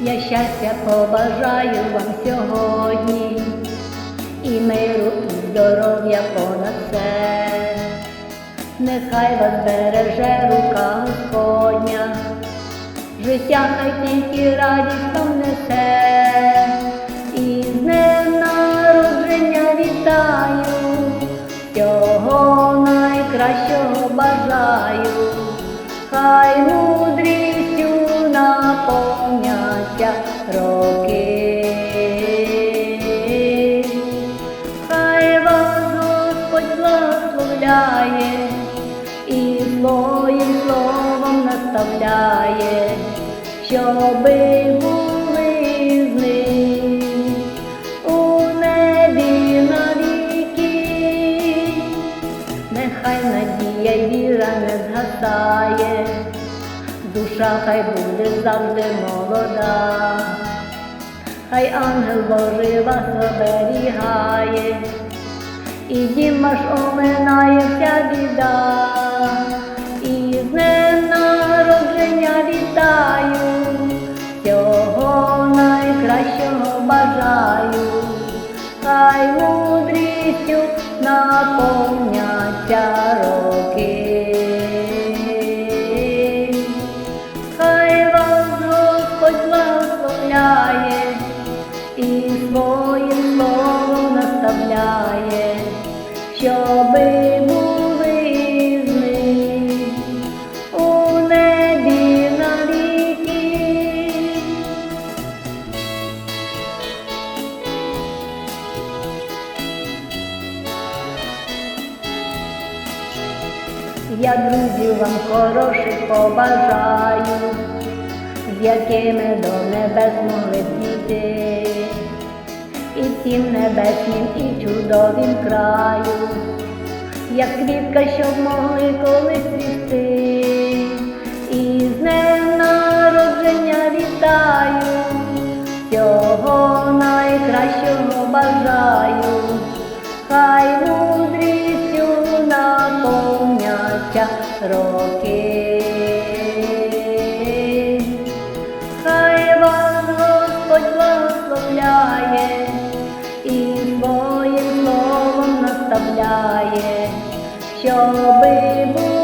Я щастя побажаю вам сьогодні, і миру, і здоров'я понад все. Нехай вас береже рука Господня, життя хай тільки радість вам несе, і з днем народження вітаю, всього найкращого бажаю, хай наповняться роки. Хай вас Господь благословляє і своїм словом наставляє, щоби були з ним у небі навіки. Нехай надія віра не згасає, душа хай буде завжди молода. Хай ангел Божий вас оберігає, і дім ваш оминає вся біда, і з днем народження вітаю, всього найкращого бажаю, хай благословляє і своїм словом наставляє, щоби були з ним у небі навіки. Я друзів вам хороших побажаю, якими до небес могли б дійти, і всім небеснім, і чудовім краю, як квітка, щоб могли колись цвісти, і з днем народження вітаю, всього найкращого бажаю, хай мудрістю наповняться роки. Своїм словом наставляє, щоби були